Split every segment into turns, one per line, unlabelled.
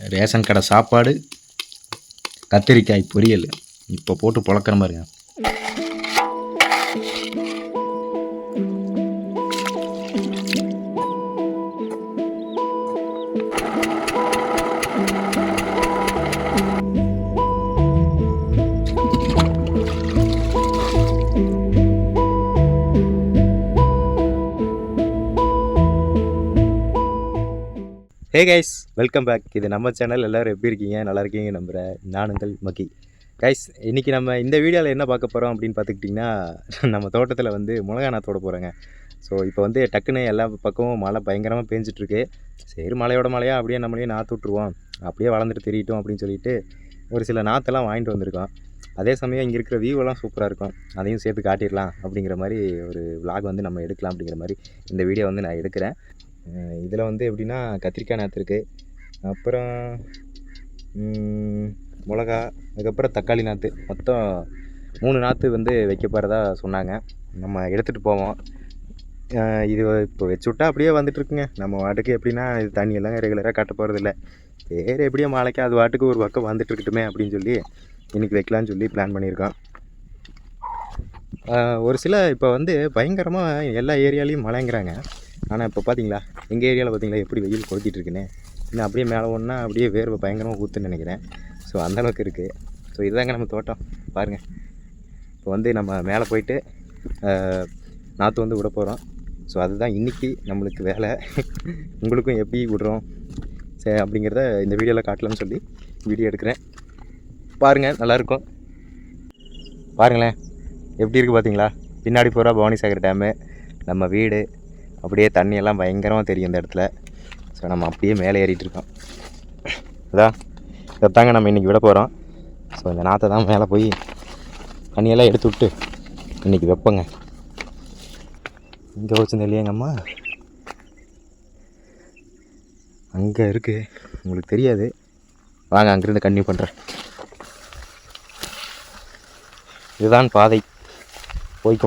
Ration கடை சாப்பாடு கத்திரிக்காய் பொரியல். இப்போ போட்டு பொழக்கிற பாருங்க ஹே கைஸ் வெல்கம் பேக் இது நம்ம சேனல் எல்லோரும் எப்படி இருக்கீங்க? நல்லா இருக்கீங்க நம்புகிறேன் நானுங்கள் மக்கி கைஸ் இன்றைக்கி நம்ம இந்த வீடியோவில் என்ன பார்க்க போகிறோம் அப்படின்னு பார்த்துக்கிட்டிங்கன்னா நம்ம தோட்டத்தில் வந்து மிளகா நாத்தோட போகிறோங்க ஸோ இப்போ வந்து டக்குன்னு எல்லா பக்கமும் மழை பயங்கரமாக பேஞ்சிட்ருக்கு. சரி மழையோட மழையாக அப்படியே நம்மளே நாற்று விட்ருவோம் அப்படியே வளர்ந்துட்டு தெரியட்டும் அப்படின்னு சொல்லிட்டு ஒரு சில நாற்றெல்லாம் வாங்கிட்டு வந்திருக்கோம். அதே சமயம் இங்கே இருக்கிற வியூவெல்லாம் சூப்பராக இருக்கும். அதையும் சேர்த்து காட்டிடலாம் அப்படிங்கிற மாதிரி ஒரு vlog வந்து நம்ம எடுக்கலாம் அப்படிங்கிற மாதிரி இந்த வீடியோ வந்து நான் எடுக்கிறேன். இதில் வந்து எப்படின்னா கத்திரிக்காய் நாற்று இருக்குது அப்புறம் மிளகா அதுக்கப்புறம் தக்காளி நாற்று மொத்தம் மூணு நாற்று வந்து வைக்க போகிறதா சொன்னாங்க. நம்ம எடுத்துகிட்டு போவோம். இது இப்போ வச்சு விட்டா அப்படியே வந்துட்டுருக்குங்க நம்ம வாட்டுக்கு எப்படின்னா இது தண்ணியெல்லாம் ரெகுலராக கட்ட போகிறதில்ல சரி எப்படியோ மாலைக்கு அது வாட்டுக்கு ஒரு பக்கம் வந்துட்டு இருக்கட்டுமே அப்படின்னு சொல்லி இன்றைக்கி வைக்கலான்னு சொல்லி பிளான் பண்ணியிருக்கோம். ஒரு சில இப்போ வந்து பயங்கரமாக எல்லா ஏரியாலையும் மழைங்கிறாங்க. ஆனால் இப்போ பார்த்தீங்களா எங்கள் ஏரியாவில் பார்த்தீங்களா எப்படி வெயில் கொளுத்திட்டு இருக்குன்னு. இன்னும் அப்படியே மேலே ஒன்றா அப்படியே வேர்வை பயங்கரமாக ஊற்றுன்னு நினைக்கிறேன். ஸோ அந்தளவுக்கு இருக்குது ஸோ இதுதாங்க நம்ம தோட்டம். பாருங்கள் இப்போ வந்து நம்ம மேலே போயிட்டு நாற்று வந்து விட போகிறோம் ஸோ அதுதான் இன்றைக்கி நம்மளுக்கு வேலை. உங்களுக்கும் எப்படி விடுறோம்? சரி அப்படிங்கிறத இந்த வீடியோவில் காட்டலாம்னு சொல்லி வீடியோ எடுக்கிறேன். பாருங்கள் நல்லாயிருக்கும். பாருங்களேன். எப்படி இருக்குது பார்த்தீங்களா பின்னாடி பூரா பவானிசாகர் டேமு. நம்ம வீடு. அப்படியே தண்ணியெல்லாம் பயங்கரமாக தெரியும் இந்த இடத்துல. ஸோ நம்ம அப்படியே மேலே ஏறிட்டு இருக்கோம். அதான் இதைத்தாங்க நம்ம இன்றைக்கி விட போகிறோம் ஸோ இந்த நாற்றை தான் மேலே போய் தண்ணியெல்லாம் எடுத்து விட்டு இன்றைக்கி வைப்போங்க. இங்கே வச்சுருந்த இல்லையாங்க அம்மா? அங்கே இருக்குது உங்களுக்கு தெரியாது. வாங்க அங்கேருந்து கன்னியூ பண்ணுறேன் இதுதான் பாதை. போய்க்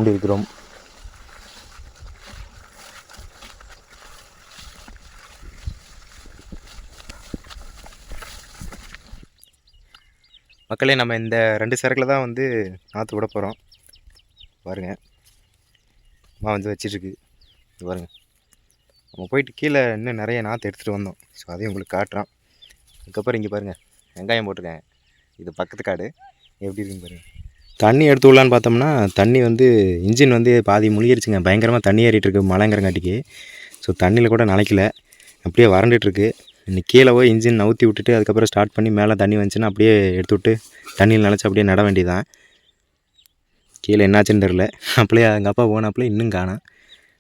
மக்களே நம்ம இந்த ரெண்டு சரக்கில் தான் வந்து நாற்று விட போகிறோம் பாருங்க. அம்மா வந்து வச்சிட்ருக்கு. இது நம்ம போயிட்டு கீழே இன்னும் நிறைய நாற்று எடுத்துகிட்டு வந்தோம். ஸோ அதையும் உங்களுக்கு காட்டுறோம். அதுக்கப்புறம் இங்கே பாருங்கள் வெங்காயம் போட்டிருக்கேன் இது பக்கத்து காடு. எப்படி இருக்குன்னு பாருங்கள் தண்ணி எடுத்து விடலான்னு பார்த்தோம்னா தண்ணி வந்து இன்ஜின் வந்து பாதி முழுகிருச்சுங்க. பயங்கரமாக தண்ணி ஏறிட்டுருக்கு மழைங்கிறங்காட்டிக்கு ஸோ தண்ணியில் கூட நினைக்கல. அப்படியே வறண்டுட்டுருக்கு இன்னைக்கு கீழே போய் இன்ஜின் நவுத்தி விட்டுட்டு அதுக்கப்புறம் ஸ்டார்ட் பண்ணி மேலே தண்ணி வந்துச்சுன்னா அப்படியே எடுத்து விட்டு தண்ணியில் நினச்சி அப்படியே நட வேண்டியதான் கீழே என்னாச்சுன்னு தெரில அப்படியே எங்கள் அப்பா போனாப்புல இன்னும் காணும்.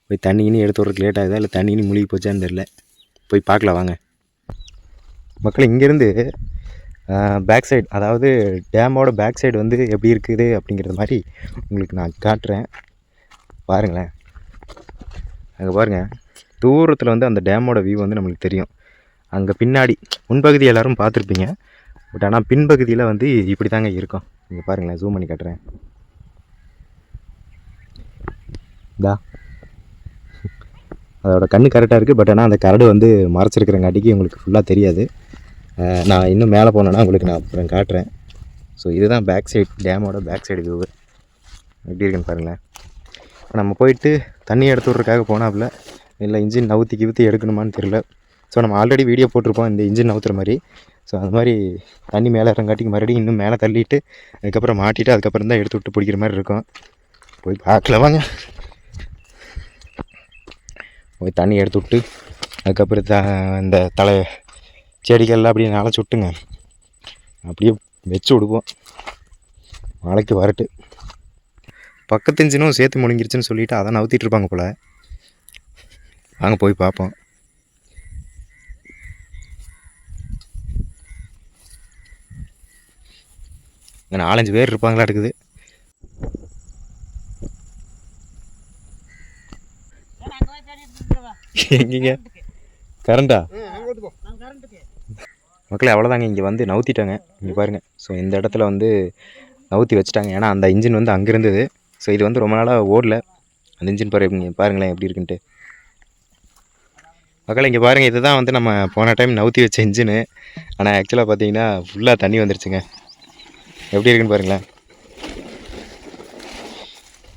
போய் தண்ணி இனி எடுத்து விட்றதுக்கு லேட் ஆகுதா? இல்லை தண்ணி இனி முழுகி போச்சான்னு தெரில போய் பார்க்கலாம் வாங்க. மக்கள் இங்கேருந்து பேக் சைடு அதாவது டேமோட பேக் சைடு வந்து எப்படி இருக்குது அப்படிங்கிறது மாதிரி உங்களுக்கு நான் காட்டுறேன். பாருங்களேன். அங்கே பாருங்கள் தூரத்தில் வந்து அந்த டேமோட வியூ வந்து நம்மளுக்கு தெரியும். அங்கே பின்னாடி முன்பகுதி எல்லாரும் பார்த்துருப்பீங்க. பட் ஆனால் பின்பகுதியில் வந்து இப்படி தாங்க இருக்கும். நீங்கள் பாருங்களேன் ஜூம் பண்ணி காட்டுறேன். இதா அதோட கண்ணு கரெக்டாக இருக்குது பட் ஆனால் அந்த கரடு வந்து மறைச்சிருக்கிறங்காட்டிக்கு உங்களுக்கு ஃபுல்லாக தெரியாது. நான் இன்னும் மேலே போனேன்னா உங்களுக்கு நான் அப்புறம் காட்டுறேன். ஸோ இதுதான் பேக் சைடு டேமோட பேக் சைடு வியூவு எப்படி இருக்குன்னு பாருங்களேன். நம்ம போயிட்டு தண்ணி எடுத்து விட்றதுக்காக போனாப்புல இல்லை இன்ஜின் நவுத்தி கிவுத்தி எடுக்கணுமான்னு தெரில ஸோ நம்ம ஆல்ரெடி வீடியோ போட்டிருப்போம் இந்த இன்ஜின் நவுத்துற மாதிரி. ஸோ அந்த மாதிரி தண்ணி மேலே இறங்காட்டிக்கு மறுபடியும் இன்னும் மேலே தள்ளிட்டு அதுக்கப்புறம் மாட்டிட்டு அதுக்கப்புறம் தான் எடுத்து விட்டு பிடிக்கிற மாதிரி இருக்கும். போய் பார்க்கல வாங்க. போய் தண்ணி எடுத்து விட்டு அதுக்கப்புறம் த இந்த தலை செடிகள்லாம் அப்படியே நனைச்சி விட்டுங்க. அப்படியே வச்சு விடுவோம். நாளைக்கு வரட்டு. பக்கத்து இன்ஜினும் சேர்த்து முழுங்கிருச்சுன்னு சொல்லிட்டு அதை நவுத்திட்டு இருப்பாங்க போல். வாங்க போய் பார்ப்போம். இங்கே நாலஞ்சு பேர் இருப்பாங்களா இருக்குது. எங்கீங்க? கரண்டா? மக்களே அவ்வளோதாங்க இங்கே வந்து நவுத்திட்டாங்க. இங்கே பாருங்கள் ஸோ இந்த இடத்துல வந்து நவுத்தி வச்சுட்டாங்க. ஏன்னா அந்த இன்ஜின் வந்து அங்கே இருந்தது. ஸோ இது வந்து ரொம்ப நாளாக ஓடல. அந்த இன்ஜின் பாரு பாருங்களேன் எப்படி இருக்குன்ட்டு. மக்கள் இங்கே பாருங்கள் இதுதான் வந்து நம்ம போன டைம் நவுத்தி வச்ச இன்ஜினு ஆனால் ஆக்சுவலாக பார்த்தீங்கன்னா ஃபுல்லாக தண்ணி வந்துருச்சுங்க. எப்படி இருக்குன்னு பாருங்களேன்.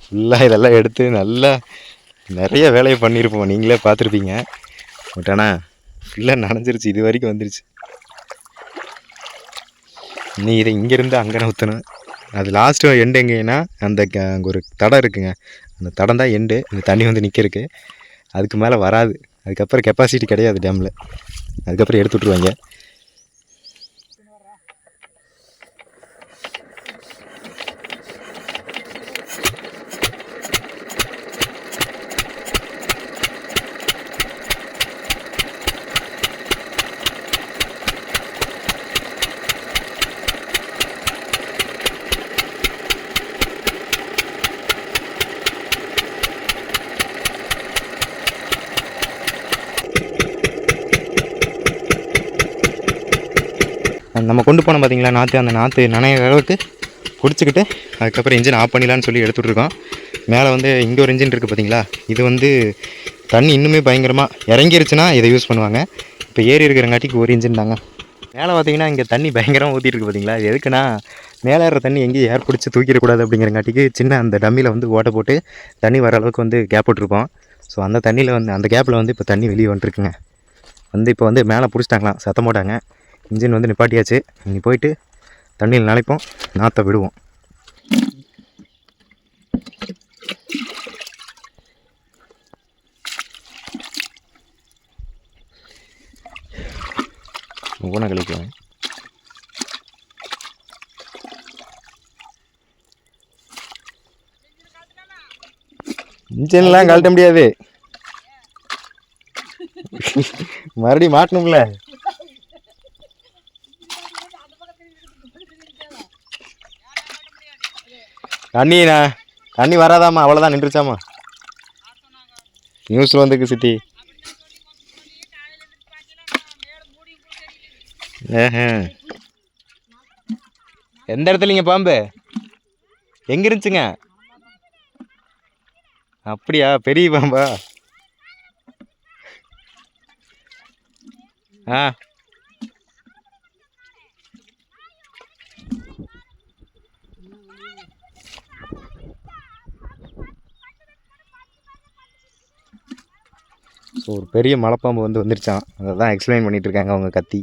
ஃபுல்லாக இதெல்லாம் எடுத்து நல்லா நிறைய வேலையை பண்ணியிருப்போம். நீங்களே பார்த்துருப்பீங்க. பட் ஆனால் ஃபுல்லாக நனைஞ்சிருச்சு. இது வரைக்கும் வந்துருச்சு. நீ இதை இங்கேருந்து அங்கே நவுத்தணும் அது லாஸ்ட்டு எண்டு எங்கேன்னா அந்த க- அங்கே ஒரு தடம் இருக்குங்க. அந்த தடம் தான் எண்டு இந்த தண்ணி வந்து நிற்கிறதுக்கு அதுக்கு மேலே வராது. அதுக்கப்புறம் கெப்பாசிட்டி கிடையாது டேமில் அதுக்கப்புறம் எடுத்து விட்ருவாங்க நம்ம கொண்டு போனோம் பார்த்தீங்களா நாற்று அந்த நாற்று நனைய அளவுக்கு குடிச்சிக்கிட்டு அதுக்கப்புறம் இன்ஜின் ஆஃப் பண்ணிடலான்னு சொல்லி எடுத்துகிட்ருக்கோம் மேலே வந்து இங்கே ஒரு இன்ஜின் இருக்குது பார்த்தீங்களா இது வந்து தண்ணி இன்னுமே பயங்கரமாக இறங்கிருச்சுன்னா இதை யூஸ் பண்ணுவாங்க. இப்போ ஏறி இருக்கிறங்காட்டிக்கு ஒரு இன்ஜின் தாங்க. மேலே பார்த்தீங்கன்னா இங்கே தண்ணி பயங்கரமாக ஊற்றிட்டு இருக்கு பார்த்தீங்களா இது எதுக்குன்னா மேலே இருக்கிற தண்ணி எங்கேயும் ஏர் பிடிச்சி தூக்கிடக்கூடாது அப்படிங்கிறங்காட்டிக்கு சின்ன அந்த டம்மியில் வந்து ஓட்டை போட்டு தண்ணி வர அளவுக்கு வந்து கேப் விட்ருப்போம் ஸோ அந்த தண்ணியில் வந்து அந்த கேப்பில் வந்து இப்போ தண்ணி வெளியே வந்துட்டுருக்குங்க வந்து இப்போ வந்து மேலே பிடிச்சிட்டாங்களாம் சத்தம் போட்டாங்க. இன்ஜின் வந்து நிப்பாட்டியாச்சு. இங்கே போயிட்டு தண்ணியில் நனைப்போம் நாற்றை விடுவோம். ஊனை கழிக்கலாம் இன்ஜின்லாம் கழட்ட முடியாது. மறுபடியும் மாட்டணும்ல. தண்ணிண்ணா தண்ணி வராதாம்மா அவ்வளோதான் நின்றுச்சாம்மா. நியூஸில் வந்துருக்கு சிட்டி ஏஹே. எந்த இடத்துலங்க பாம்பு? எங்க இருந்துச்சுங்க? அப்படியா பெரிய பாம்பா? ஆ. ஸோ ஒரு பெரிய மலைப்பாம்பு வந்து வந்துருச்சான் அதை தான் எக்ஸ்பிளைன் பண்ணிகிட்டு இருக்காங்க அவங்க கத்தி.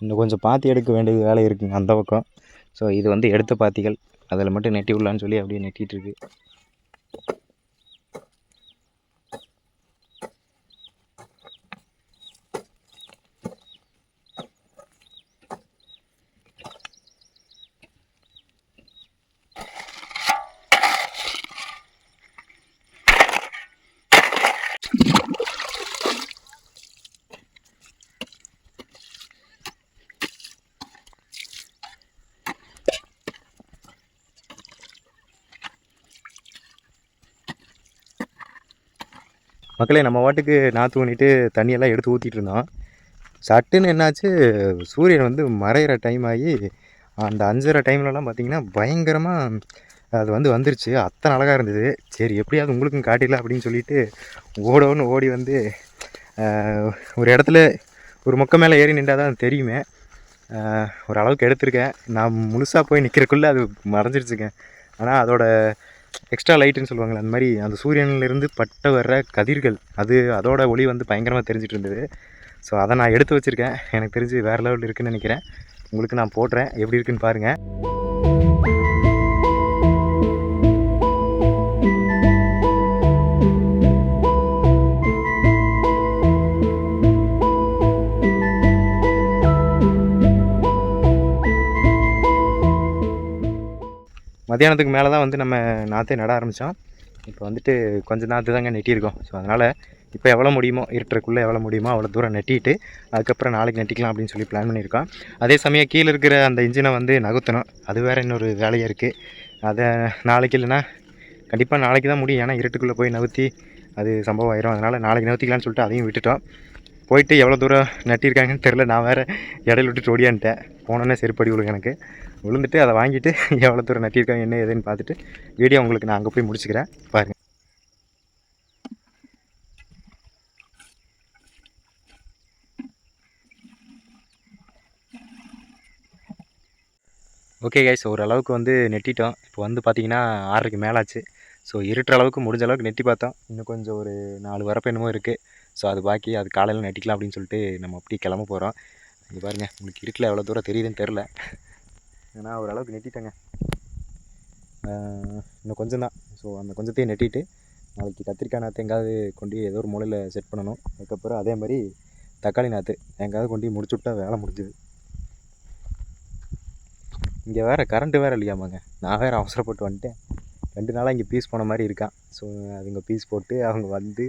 இன்னும் கொஞ்சம் பாத்தி எடுக்க வேண்டிய வேலை இருக்குங்க அந்த பக்கம். ஸோ இது வந்து எடுத்த பாத்திகள். அதில் மட்டும் நெட்டி விடலான்னு சொல்லி அப்படியே நெட்டிட்டு இருக்கு மக்களே நம்ம வாட்டுக்கு நாற்று ஊனிட்டு தண்ணியெல்லாம் எடுத்து ஊற்றிட்டு இருந்தோம் சட்டுன்னு என்னாச்சு சூரியன் வந்து மறையிற டைம் ஆகி அந்த அஞ்சரை டைம்லலாம் பார்த்திங்கன்னா பயங்கரமாக அது வந்து வந்துருச்சு. அத்தனை அழகாக இருந்தது. சரி எப்படியாவது உங்களுக்கும் காட்டிடலாம் அப்படின்னு சொல்லிட்டு ஓடோன்னு ஓடி வந்து ஒரு இடத்துல ஒரு மொக்க மேலே ஏறி நின்றால் தான் தெரியுமே. ஒரு அளவுக்கு எடுத்திருக்கேன். நான் முழுசாக போய் நிற்கிறக்குள்ளே அது மறைஞ்சிருச்சுங்க. ஆனால் அதோட எக்ஸ்ட்ரா லைட்டுன்னு சொல்லுவாங்களே அந்த மாதிரி அந்த சூரியன்லேருந்து பட்ட வர்ற கதிர்கள் அது அதோட ஒளி வந்து பயங்கரமாக தெரிஞ்சிட்டு இருந்தது. ஸோ அதை நான் எடுத்து வச்சுருக்கேன். எனக்கு தெரிஞ்சு வேறு லெவலில் இருக்குதுன்னு நினைக்கிறேன். உங்களுக்கு நான் போடுறேன். எப்படி இருக்குன்னு பாருங்கள் மத்தியானத்துக்கு மேலே தான் வந்து நம்ம நாற்றே நட ஆரம்பித்தோம் இப்போ வந்துட்டு கொஞ்சம் நாற்று தாங்க நெட்டியிருக்கோம். ஸோ அதனால் இப்போ எவ்வளோ முடியுமோ இருட்டுறக்குள்ளே எவ்வளோ முடியுமோ அவ்வளோ தூரம் நெட்டிட்டு அதுக்கப்புறம் நாளைக்கு நெட்டிக்கலாம் அப்படின்னு சொல்லி பிளான் பண்ணியிருக்கோம் அதே சமயம் கீழே இருக்கிற அந்த இன்ஜினை வந்து நகர்த்தணும் அது வேறு இன்னொரு வேலையாக இருக்குது அதை நாளைக்கு இல்லைன்னா கண்டிப்பாக நாளைக்கு தான் முடியும். ஏன்னா இருட்டுக்குள்ளே போய் நகர்த்தி அது சம்பவம் ஆயிரும். அதனால் நாளைக்கு நகர்த்திக்கலாம்னு சொல்லிட்டு அதையும் விட்டுட்டோம். போயிட்டு எவ்வளோ தூரம் நட்டியிருக்காங்கன்னு தெரில நான் வேறு இடையில விட்டுட்டு ஓடியான்ட்டேன் போனோன்னே செருப்படி விழுங்க எனக்கு. விழுந்துட்டு அதை வாங்கிட்டு எவ்வளோ தூரம் நட்டியிருக்காங்க என்ன ஏதுன்னு பார்த்துட்டு வீடியோ உங்களுக்கு நான் அங்கே போய் முடிச்சுக்கிறேன். பாருங்கள் ஓகே கைஸ் ஓரளவுக்கு வந்து நெட்டிட்டோம். இப்போ வந்து பார்த்தீங்கன்னா ஆறரைக்கு மேலாச்சு. ஸோ இருட்டுற அளவுக்கு முடிஞ்ச அளவுக்கு நெட்டி பார்த்தோம். இன்னும் கொஞ்சம் ஒரு நாலு வரப்பு என்னமோ இருக்குது ஸோ அது பாக்கி அது காலையில் நெட்டிக்கலாம் அப்படின்னு சொல்லிட்டு நம்ம அப்படியே கிளம்ப போகிறோம் இங்கே பாருங்கள் உங்களுக்கு இருட்டில் எவ்வளோ தூரம் தெரியுதுன்னு தெரில ஏன்னா ஓரளவுக்கு நெட்டிட்டேங்க. இன்னும் கொஞ்சம் தான். ஸோ அந்த கொஞ்சத்தையும் நெட்டிட்டு நாளைக்கு கத்திரிக்காய் நாற்று எங்காவது கொண்டு ஏதோ ஒரு மூலையில் செட் பண்ணணும். அதுக்கப்புறம் அதே மாதிரி தக்காளி நாற்று எங்காவது கொண்டு முடிச்சு விட்டா வேலை முடிஞ்சுது. இங்கே வேறு கரண்ட்டு வேறு இல்லையாமாங்க. நான் வேறு அவசரப்பட்டு வந்துட்டேன். ரெண்டு நாளாக இங்கே பீஸ் போன மாதிரி இருக்கான். ஸோ அதுங்க பீஸ் போட்டு அவங்க வந்து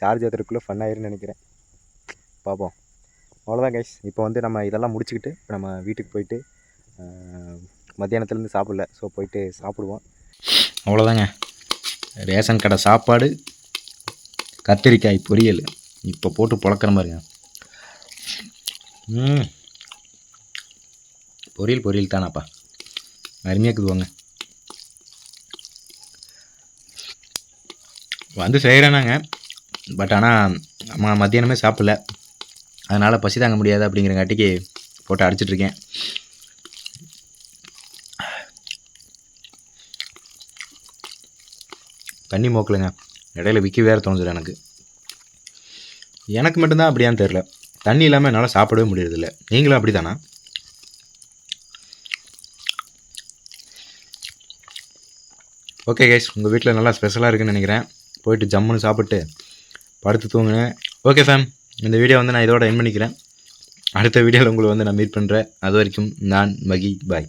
சார்ஜ் ஏற்றுறதுக்குள்ளே ஃபன் ஆயிருன்னு நினைக்கிறேன். பார்ப்போம் அவ்வளோதான் கைஸ் இப்போ வந்து நம்ம இதெல்லாம் முடிச்சுக்கிட்டு நம்ம வீட்டுக்கு போயிட்டு மத்தியானத்துலேருந்து சாப்பிடல. ஸோ போயிட்டு சாப்பிடுவோம்.
அவ்வளோதாங்க ரேஷன் கடை சாப்பாடு கத்திரிக்காய் பொரியல். இப்போ போட்டு புழக்கிற மாதிரிங்க. பொரியல் பொரியல் தானாப்பா. அருமையாக இருக்குதுவாங்க வந்து செய்கிறேனாங்க பட் ஆனால் நம்ம மத்தியானமே சாப்பிடல. அதனால் பசி தாங்க முடியாது அப்படிங்கிறங்காட்டிக்கு போட்டு அடிச்சிட்ருக்கேன் தண்ணி மோக்கலுங்க. இடையில விக்கி வேறு தோணுது எனக்கு. எனக்கு மட்டும்தான் அப்படியான்னு தெரில தண்ணி இல்லாமல் என்னால் சாப்பிடவே முடியறதில்ல. நீங்களும் அப்படி தானா ஓகே கைஸ் உங்கள் வீட்டில் நல்லா ஸ்பெஷலாக இருக்குன்னு நினைக்கிறேன். போயிட்டு ஜம்முன்னு சாப்பிட்டு படுத்து தூங்குனேன். ஓகே ஃபேம் இந்த வீடியோ வந்து நான் இதோட என் பண்ணிக்கிறேன். அடுத்த வீடியோவில் உங்களை வந்து நான் மீட் பண்ணுறேன் அது வரைக்கும் நான் மகி பாய்